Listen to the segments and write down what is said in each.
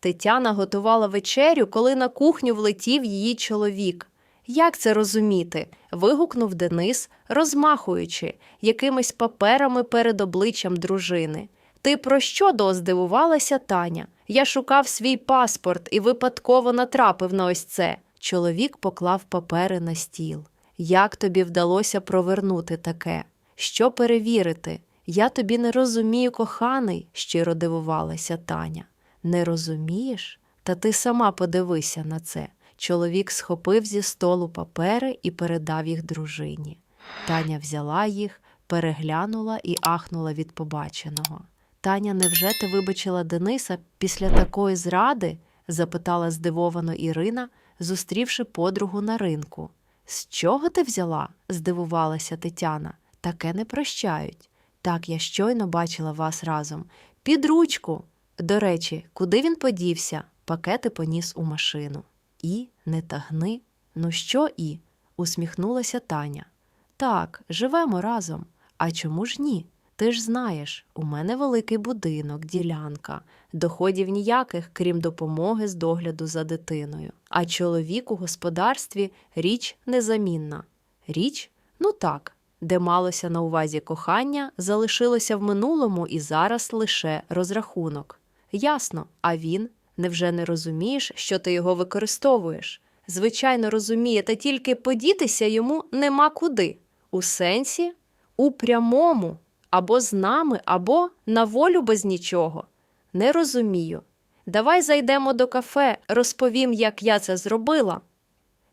Тетяна готувала вечерю, коли на кухню влетів її чоловік. Як це розуміти? вигукнув Денис, розмахуючи якимись паперами перед обличчям дружини. Ти про що до здивувалася Таня? Я шукав свій паспорт і випадково натрапив на ось це. Чоловік поклав папери на стіл. Як тобі вдалося провернути таке? Що перевірити? Я тобі не розумію, коханий, щиро дивувалася Таня. Не розумієш? Та ти сама подивися на це. Чоловік схопив зі столу папери і передав їх дружині. Таня взяла їх, переглянула і ахнула від побаченого. Таня, невже ти вибачила Дениса після такої зради? запитала здивовано Ірина, зустрівши подругу на ринку. З чого ти взяла? здивувалася Тетяна. Таке не прощають. Так, я щойно бачила вас разом. Під ручку. До речі, куди він подівся? Пакети поніс у машину. І не тагни. Ну що і? усміхнулася Таня. Так, живемо разом. А чому ж ні? Ти ж знаєш, у мене великий будинок, ділянка, доходів ніяких, крім допомоги з догляду за дитиною. А чоловік у господарстві річ незамінна. Річ? Ну так, де малося на увазі кохання, залишилося в минулому і зараз лише розрахунок. Ясно, а він невже не розумієш, що ти його використовуєш? Звичайно, розуміє, та тільки подітися йому нема куди. У сенсі, у прямому, або з нами, або на волю без нічого. Не розумію. Давай зайдемо до кафе, розповім, як я це зробила.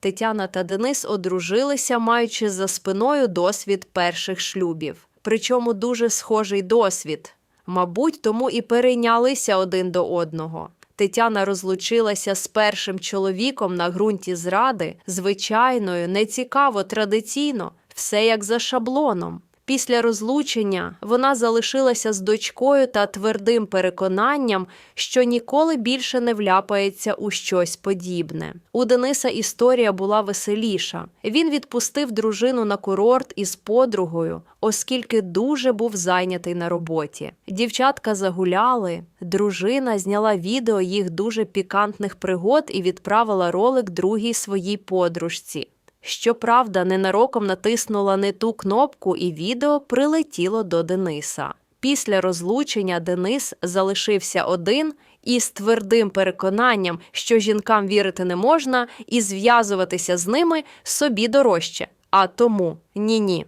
Тетяна та Денис одружилися, маючи за спиною досвід перших шлюбів. Причому дуже схожий досвід. Мабуть, тому і перейнялися один до одного. Тетяна розлучилася з першим чоловіком на ґрунті зради, звичайною, нецікаво, традиційно, все як за шаблоном. Після розлучення вона залишилася з дочкою та твердим переконанням, що ніколи більше не вляпається у щось подібне. У Дениса історія була веселіша. Він відпустив дружину на курорт із подругою, оскільки дуже був зайнятий на роботі. Дівчатка загуляли. Дружина зняла відео їх дуже пікантних пригод і відправила ролик другій своїй подружці. Щоправда, ненароком натиснула не ту кнопку, і відео прилетіло до Дениса. Після розлучення Денис залишився один із твердим переконанням, що жінкам вірити не можна, і зв'язуватися з ними собі дорожче. А тому ні-ні.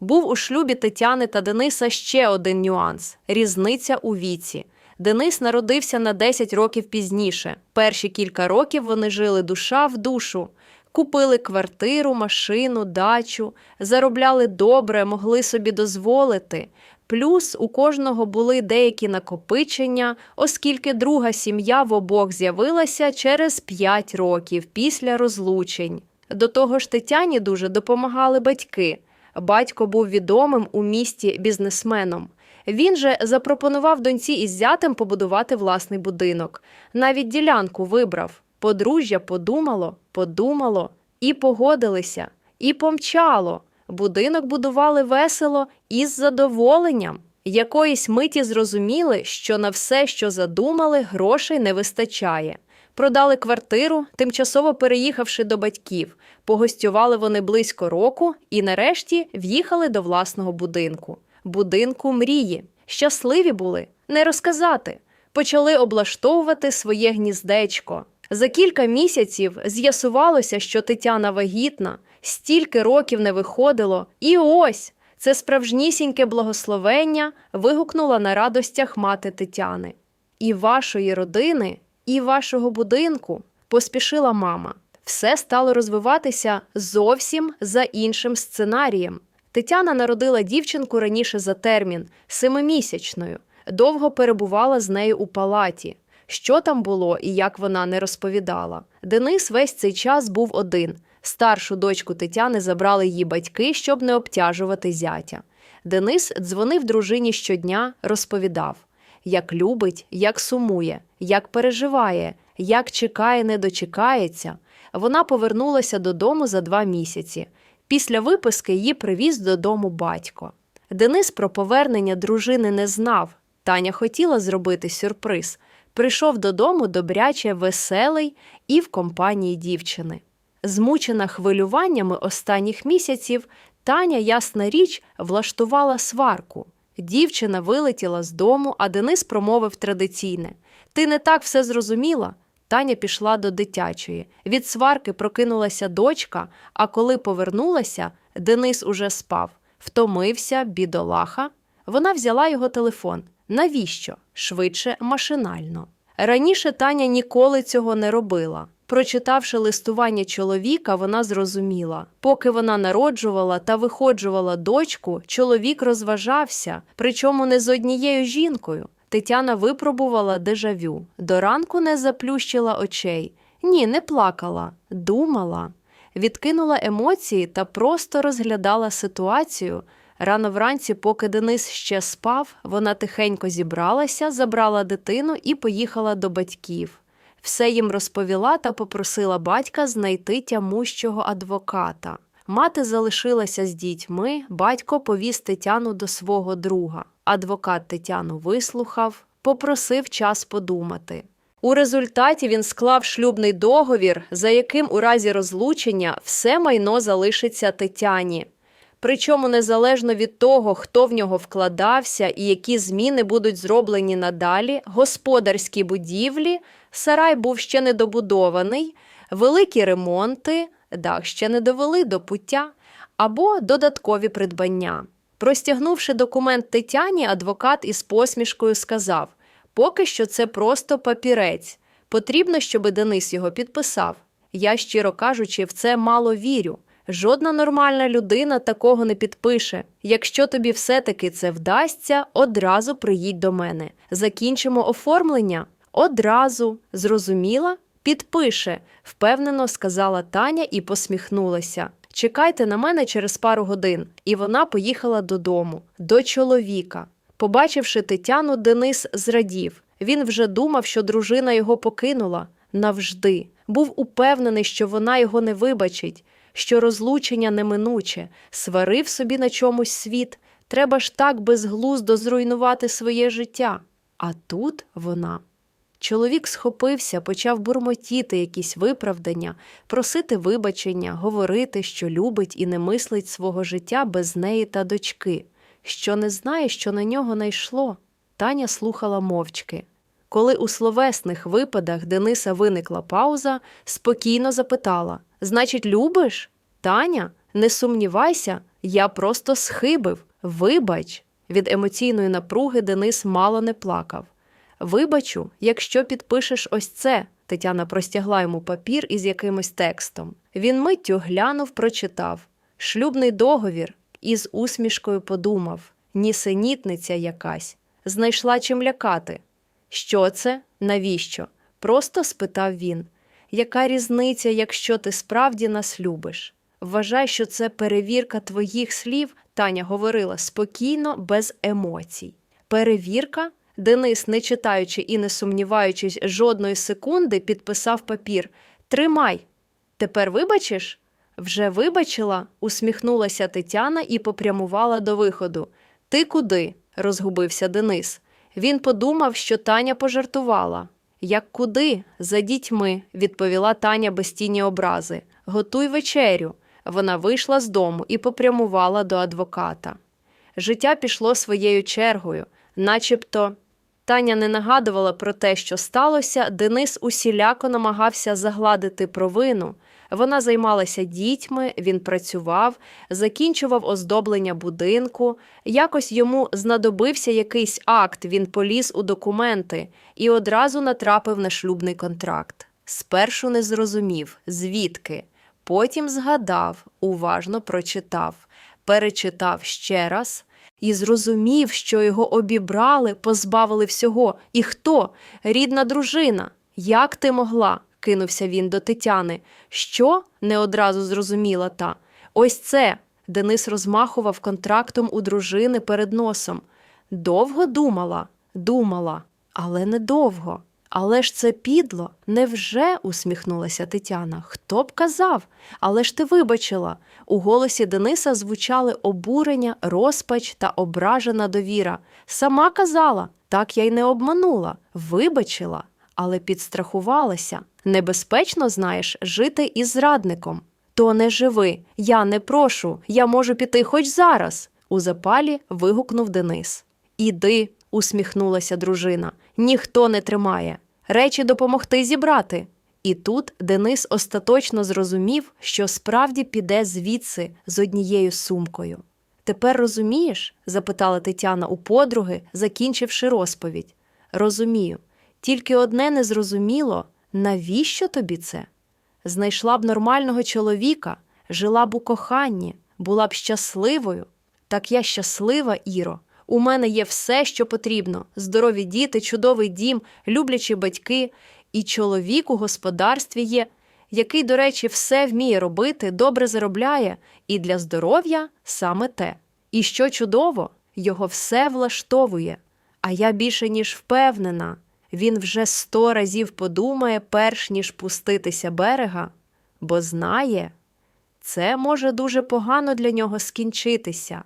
Був у шлюбі Тетяни та Дениса ще один нюанс різниця у віці. Денис народився на 10 років пізніше. Перші кілька років вони жили душа в душу. Купили квартиру, машину, дачу, заробляли добре, могли собі дозволити. Плюс у кожного були деякі накопичення, оскільки друга сім'я в обох з'явилася через 5 років після розлучень. До того ж, Тетяні дуже допомагали батьки. Батько був відомим у місті бізнесменом. Він же запропонував доньці із зятем побудувати власний будинок. Навіть ділянку вибрав. Подружжя подумало, подумало і погодилися, і помчало. Будинок будували весело і з задоволенням. Якоїсь миті зрозуміли, що на все, що задумали, грошей не вистачає. Продали квартиру, тимчасово переїхавши до батьків. Погостювали вони близько року і нарешті в'їхали до власного будинку. Будинку мрії. Щасливі були, не розказати. Почали облаштовувати своє гніздечко. За кілька місяців з'ясувалося, що Тетяна вагітна, стільки років не виходило, і ось це справжнісіньке благословення вигукнула на радостях мати Тетяни. І вашої родини, і вашого будинку поспішила мама. Все стало розвиватися зовсім за іншим сценарієм. Тетяна народила дівчинку раніше за термін, семимісячною, довго перебувала з нею у палаті. Що там було і як вона не розповідала. Денис весь цей час був один. Старшу дочку Тетяни забрали її батьки, щоб не обтяжувати зятя. Денис дзвонив дружині щодня, розповідав, як любить, як сумує, як переживає, як чекає, не дочекається. Вона повернулася додому за два місяці. Після виписки її привіз додому батько. Денис про повернення дружини не знав. Таня хотіла зробити сюрприз. Прийшов додому добряче веселий і в компанії дівчини. Змучена хвилюваннями останніх місяців, Таня, ясна річ, влаштувала сварку. Дівчина вилетіла з дому, а Денис промовив традиційне: Ти не так все зрозуміла. Таня пішла до дитячої. Від сварки прокинулася дочка, а коли повернулася, Денис уже спав. Втомився, бідолаха. Вона взяла його телефон. Навіщо? Швидше, машинально. Раніше Таня ніколи цього не робила. Прочитавши листування чоловіка, вона зрозуміла, поки вона народжувала та виходжувала дочку, чоловік розважався, причому не з однією жінкою. Тетяна випробувала дежавю. До ранку не заплющила очей. Ні, не плакала, думала. Відкинула емоції та просто розглядала ситуацію. Рано вранці, поки Денис ще спав, вона тихенько зібралася, забрала дитину і поїхала до батьків. Все їм розповіла та попросила батька знайти тямущого адвоката. Мати залишилася з дітьми, батько повіз Тетяну до свого друга. Адвокат Тетяну вислухав, попросив час подумати. У результаті він склав шлюбний договір, за яким у разі розлучення все майно залишиться Тетяні. Причому незалежно від того, хто в нього вкладався і які зміни будуть зроблені надалі, господарські будівлі, сарай був ще недобудований, великі ремонти, дах ще не довели до пуття, або додаткові придбання. Простягнувши документ Тетяні, адвокат із посмішкою сказав: поки що це просто папірець. Потрібно, щоб Денис його підписав. Я, щиро кажучи, в це мало вірю. Жодна нормальна людина такого не підпише. Якщо тобі все-таки це вдасться, одразу приїдь до мене. Закінчимо оформлення. Одразу. Зрозуміла? Підпише, впевнено сказала Таня і посміхнулася. Чекайте на мене через пару годин. І вона поїхала додому, до чоловіка. Побачивши Тетяну, Денис зрадів. Він вже думав, що дружина його покинула навжди. Був упевнений, що вона його не вибачить, що розлучення неминуче, сварив собі на чомусь світ. Треба ж так безглуздо зруйнувати своє життя. А тут вона. Чоловік схопився, почав бурмотіти якісь виправдання, просити вибачення, говорити, що любить і не мислить свого життя без неї та дочки, що не знає, що на нього найшло. Таня слухала мовчки. Коли у словесних випадах Дениса виникла пауза, спокійно запитала: Значить, любиш? Таня, не сумнівайся, я просто схибив. Вибач. Від емоційної напруги Денис мало не плакав. Вибачу, якщо підпишеш ось це. Тетяна простягла йому папір із якимось текстом. Він миттю глянув, прочитав шлюбний договір і з усмішкою подумав нісенітниця якась, знайшла чим лякати. Що це? Навіщо? Просто спитав він. Яка різниця, якщо ти справді нас любиш? Вважай, що це перевірка твоїх слів, Таня говорила спокійно, без емоцій. Перевірка? Денис, не читаючи і не сумніваючись жодної секунди, підписав папір Тримай. Тепер вибачиш? Вже вибачила, усміхнулася Тетяна і попрямувала до виходу. Ти куди? розгубився Денис. Він подумав, що Таня пожартувала. Як куди? За дітьми, відповіла Таня без тіні образи. Готуй вечерю. Вона вийшла з дому і попрямувала до адвоката. Життя пішло своєю чергою, начебто. Таня не нагадувала про те, що сталося, Денис усіляко намагався загладити провину. Вона займалася дітьми, він працював, закінчував оздоблення будинку. Якось йому знадобився якийсь акт, він поліз у документи і одразу натрапив на шлюбний контракт. Спершу не зрозумів, звідки. Потім згадав, уважно прочитав, перечитав ще раз і зрозумів, що його обібрали, позбавили всього. І хто? Рідна дружина. Як ти могла? Кинувся він до Тетяни. Що? не одразу зрозуміла та. Ось це. Денис розмахував контрактом у дружини перед носом. Довго думала, думала, але недовго. Але ж це підло. Невже? усміхнулася Тетяна. Хто б казав? Але ж ти вибачила. У голосі Дениса звучали обурення, розпач та ображена довіра. Сама казала, Так я й не обманула, вибачила, але підстрахувалася. Небезпечно, знаєш, жити із зрадником. То не живи, я не прошу, я можу піти хоч зараз. у запалі вигукнув Денис. Іди, усміхнулася дружина. Ніхто не тримає. Речі допомогти зібрати. І тут Денис остаточно зрозумів, що справді піде звідси з однією сумкою. Тепер розумієш? запитала Тетяна у подруги, закінчивши розповідь. Розумію. Тільки одне незрозуміло, навіщо тобі це? Знайшла б нормального чоловіка, жила б у коханні, була б щасливою. Так я щаслива, Іро. У мене є все, що потрібно: здорові діти, чудовий дім, люблячі батьки, і чоловік у господарстві є, який, до речі, все вміє робити, добре заробляє, і для здоров'я саме те. І що чудово, його все влаштовує. А я більше ніж впевнена, він вже сто разів подумає, перш ніж пуститися берега, бо знає, це може дуже погано для нього скінчитися.